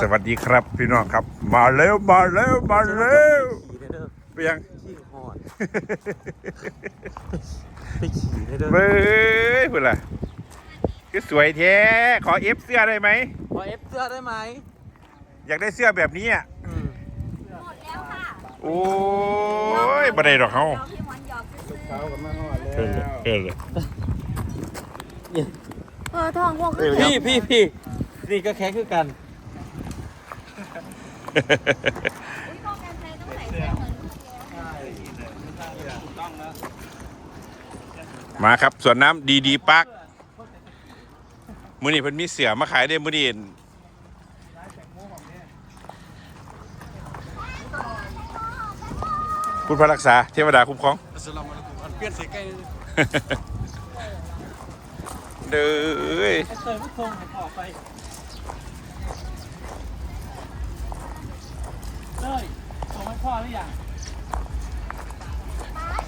สวัสดีครับพี่น้องครับ มาแล้วมาแล้วมาแล้วขี่ได้เด้อเปียงขี่หอดไปขี่ได้เด้อเบ้ยเพื่อนล่ะคือสวยแท้ขอเอฟเสื้อได้ไหมขอเอฟเสื้อได้ไหมอยากได้เสื้อแบบนี้อะอืมหมดแล้วค่ะโอ้ยบันไดดอกเขาเราพี่หมอนหยอกซื้อเขากับมาหอดเออแล้วเออเออทองพวกคือพี่พี่พี่นี่ก็แค่คือกัน มือนลูกแล้วมาครับสวนน้ำดีดีปักมือนี้เพิ่นมีเสือมาขายได้มือนี้พุทธพระรักษา เทวดาคุ้มครองสลัมมันเปลี่ยนสีใกล้เด้อ เตยไม่คงออกไปเต้ยส่งให้พ่อหรือยัง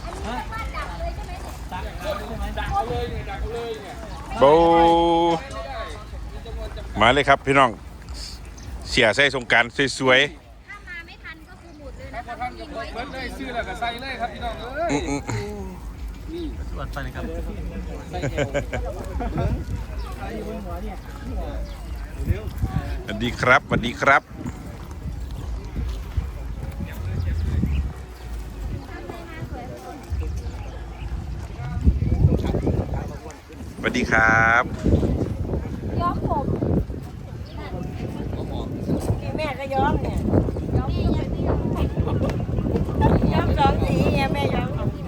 อันนี้ไม่ว่าดักเลยใช่ไหมเนี่ยตักเลยใช่ไหมดักเลยเนี่ยดักเลยเนี่ยโบมาเลยครับพี่น้อง เสียใส่สงกรารสวยถ้ามาไม่ทันก็คือหมุดเลยนะคะต้องยิงไว้เบิดเลยซื้อแล้วก็ใส่เลยครับพี่น้องเอ้ยๆอืมสวัสดีครับใส่เอวๆสวัสดีครับสวัสดีครับ ส วัสดีครับย้อมผมนี่แม่ก็ย้อมเนี่ยย้อมนี่ยังไม่ย้อมย้อมสองสีเนี่ยแม่ย้อมสองสี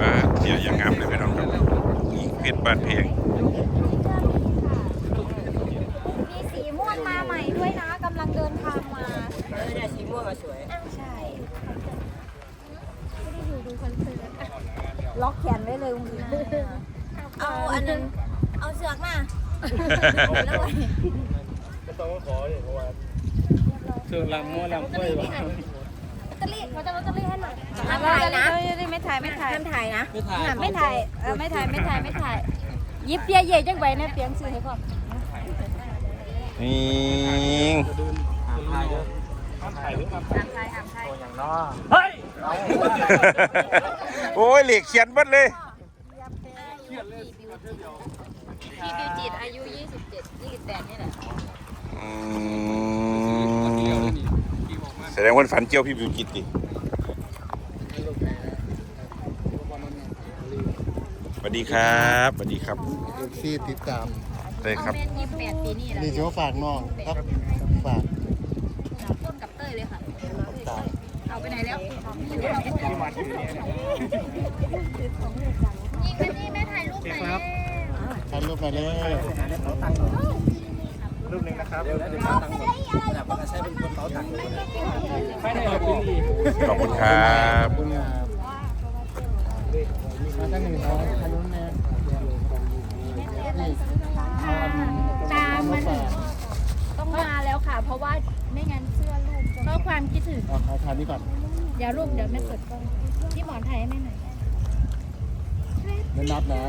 มาเสียอย่างงามเลยพี่น้องครับอีกเพชรบ้านเพลงมีสีม่วงมาใหม่ด้วยนะกำลังเดินทางมาเออเนี่ยสีม่วงก็สวยใช่ไม่ได้อยู่ดูคอนเสิร์ตล็อกแขนไว้เลยคุณเอา อันนั้นเอาเสือกมาแล้วไว้ก็ต้องขอเนี่ยเพราะว่าเครื่องลำม้วนลำกล้วยว่าลอตเตอรี่เขาจะลอตเตอรี่ให้หน่อยห้ามถ่ายนะไม่ถ่ายไม่ถ่ายห้ามถ่ายนะไม่ถ่ายไม่ถ่ายเออไม่ถ่ายไม่ถ่ายไม่ถ่ายยิบเปียเย่จังไว้นะเปียงซื้อให้พ่อนี่ถ่ายเด้อห้ามถ่ายห้ามถ่ายอย่างน้อเฮ้ยโอ้ยเหล็กเขียนเบัดเลย พี่บิวจิตอายุ 27 28นี่แหละอืมแสดงว่าฝันเจียวพี่บิวจิตดิสวัสดีครับสวัสดีครับเอฟซีติดตามได้ครับแม่28 ปีนี่แหละนี่ถือว่าฝากน้องครับฝากต้นกับเต้ยเลยค่ะ ตามเอาไปไหนแล้วยิ งไปนี่แม่ถ่ายรูปไหนถ่ายรูปมาเลยรูปหนึ่งนะครับเอาไปได้อะไรต้องใช้เป็นคนเป๋าตังค์ไม่ได้เอาไปดีขอบคุณครับขอบคุณครับมาตั้งหนึ่งน้องถ่ายรูปแม่นี่เอาอันตามมันต้องมาแล้วค่ะ เพราะว่าไม่งั้นเสื้อลูกเพราะความคิดถึงเอาถ่ายถ่ายนี่ก่อน เดี๋ยวรูปเดี๋ยวแม่เปิดกล้องพี่หมอนถ่ายให้แม่หน่อย ไม่นับนะ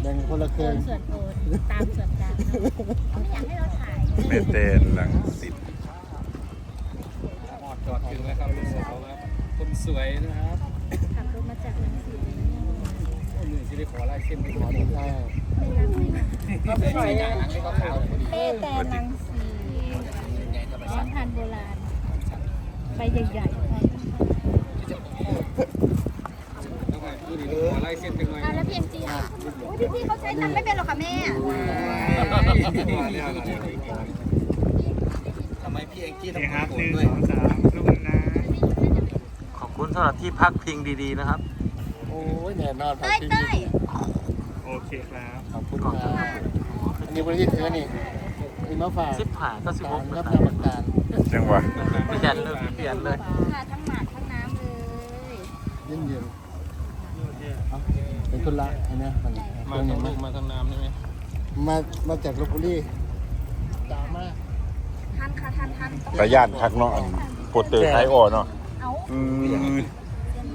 แบ่งคนละคโอรึ่งนส่วนโอนตามส่วนกลางเขาไม่อยากให้เราถ่ายเมเตนหลังสิทธิ์จอดถึงแล้วครับลูกสาวครับคนสวยนะครับขับรถมาจากลังสิตคนหนึ่งที่ได้ขอลายเส้นไปขอดูได้ไม่รักไม่รักก็เป็นสายอย่างนั้นที่เขาขาวพอดีเป้แต่ลังสีร้านทานโบราณใบใหญ่ๆ ต้องมาดูดิขอลายเส้นเป็นไง อะแล้วเพียงจีอะ พี่พี่เขาใช้ตังค์ไม่เป็นหรอกค่ะแม่ ทำไมพี่แองกี้ต้องครับโกหรนึ่ธงด้วย สองสามรูปหนึ่งนะขอบคุณสำหรับที่พักพิงดีๆนะครับ โอ้ยแน่นอนเต้ยเต้ยโอเคครับขอบคุณครับอันนี้บริษัทเธอนี่มีมาฝากสิบผ่าก็สิบหการกรับนะนามการจังหวะ เปลี่ยนเลยเปลี่ยนเลย ค่ะทั้งหมากทั้งน้ำเลย เย็นเย็น เอาเป็นคนละเห็นไหมมันมาทางลูกมาทางน้ำใช่ไหมมามาจากลบบุรีตามมาทันค่ะทันทันตาย่านคักเนาะอันโปสเตอร์ขายอ่อเนาะเอาอืม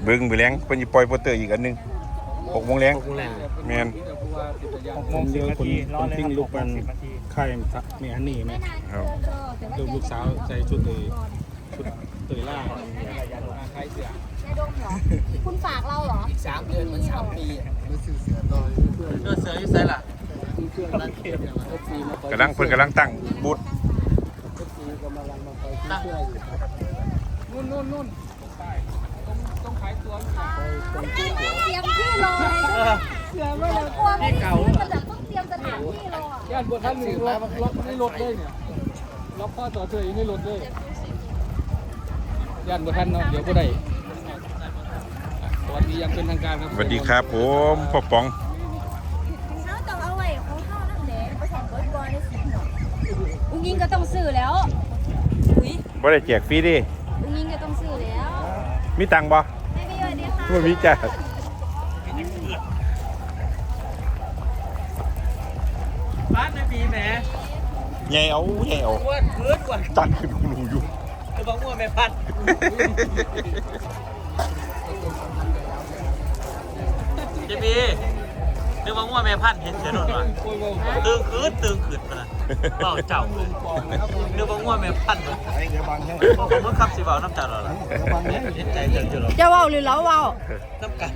เบิ่งไปแล้งเพิ่นสิปล่อยโปสเตอร์อีกอันหนึง6โมงแล้งแม่นหกโมงสิบนาทีรอเลยครับหกโมงสิบนาทีขค่ายมีอันนี้ไหมครับลูกลูกสาวใส่ชุดเลยชุดเตยล่าในดงเหรอ คุณฝากเราเหรอสามเดือนมันสามปีมันสื่อเสียต่อเพื่อนเสื้อเสืออยู่ไสล่ะเพื่อนรักเก็บเอฟซีมาคอยกำลังเพิ่นกำลังตั้งบูธเอฟซีก็มาลังมาคอยเชื่ออยู่ครับนู่นนู่นนู่นต้องขายตัวเตรียมที่รอเลยเสือไม่เลยกลัวไม่เก่ามันจะต้องเตรียมสถานที่รอย่านบนท่านหนึ่งล็อกล็อกในรถเลยเนี่ยล็อกข้อต่อเธออยู่ในรถเลยย่านบนท่านเนาะเดี๋ยวก็ได้ สวัสดีอยังเป็นทางการครับสวัสดีครับผมพ่อป๋องเขาต้องเอาไว้ของเขานั่นแหละไปแข่งรถบอลในสีหนอุ้งยิงก็ต้องซื้อแล้วอุ้ยบ่ได้แจกฟรีดิอุ้งยิงก็ต้องซื้อแล้วมีตังค์บ่ไม่มีวันเดียวค่ะบ่มีจ้ะบ้านในปีแหมใหญ่เอาใหญ่เอาอ้วนพื้นกว่าตันขึ้นหูรูอยู่จะบอกว่าแม่พัด เจบีนึกว่าง่วแม่พันธุ์เห็นเฉยนนว่ะโอ้ยโอ้ยตึงคืนตึงขืนมาเบาเจ้านึกว่าง่วแม่พันธุ์เหรอพ่อผมมึงขับสิเบาน้ำตาเราล่ะเห็นใจเกินจุดหรอจะเว้าหรือเราเว้าน้ำกัน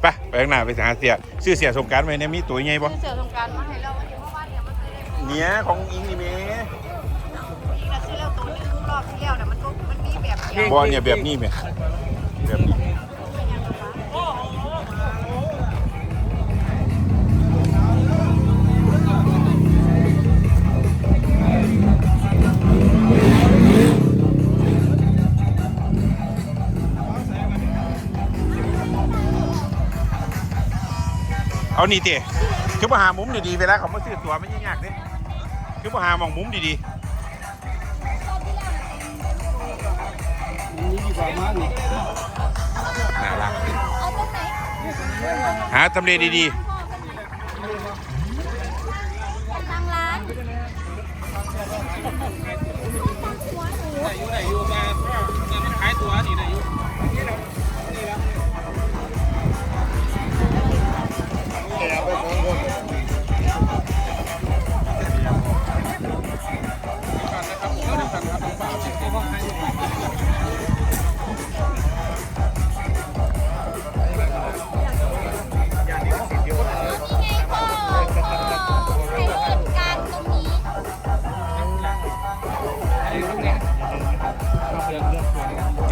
ไปไปข้างหน้าไปหาเสียชื่อเสียสงกรารไว้เนี่ยมีตัวใหญ่บ่เสือสงการมาให้เราวันนี้เพราะว่าเนี่ยมันเคยได้เนี่ยของอิงนี่แม่มีกระซื้อแล้วตัวนึงรอบที่แล้วเนี่ยมันก็มันมีแบบเดียวบ่เนี่ยแบบนี้แม่ เอานี่เตะคือมาหามุมดีๆเวลาเขามาซื้อตั๋วไม่ยากเด้คือมาหามองมุมดีนี่ดีกว่ามากนี่ๆน่ารักหาทำเลดีทางร้าน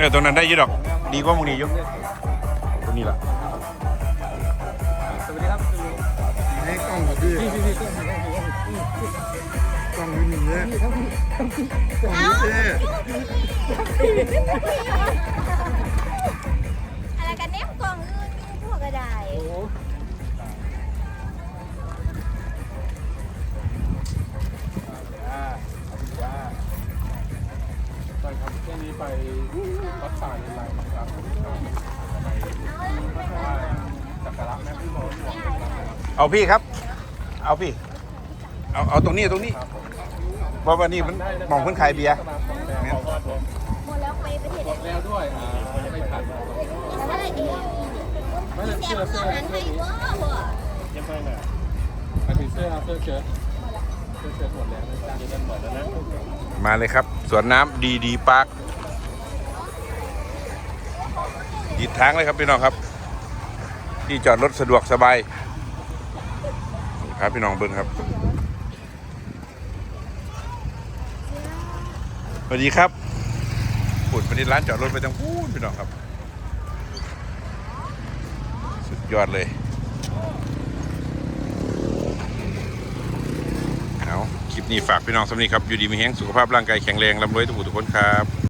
ออตัวนั้นได้อยี่ดอก ดีกว่ามึงนี่อยุตรงนี้ละสวัสดีครับให้กล้องกับพี่พี่พี่พี่กล้องนิดนึงเนี่ยกล้องนี้เจ๊ เอาพี่ครับ เอาพี่ เอาเอาตรงนี้ตรงนี้เพราะว่านี่มันมองเพิ่นขายเบียร์หมดแล้วไปประเทศหมดแล้วด้วยอ่าไม่ทันอะไรเองไม่ได้แซเสื้อเสื้อหันให้ว้าวยังไม่น่ะไปถึงเสื้อเสื้อเชิ้ตเสื้อเชิ้ตหมดแล้วนะจ๊ะยันหมดแล้วนะมาเลยครับ สวนน้ำดีดีปาร์คดีทางเลยครับพี่น้องครับ ที่จอดรถสะดวกสบาย ครับพี่น้องเบิ้งครับสวัสดีครับปุ่นไปที่ร้านจอดรถไปทางพูนพี่น้องครับ สุดยอดเลยเอาคลิปนี้ฝากพี่น้องสำนีครับ อยู่ดีมีแห้งสุขภาพร่างกายแข็งแรงร่ำรวยทุกผู้ทุกคนครับ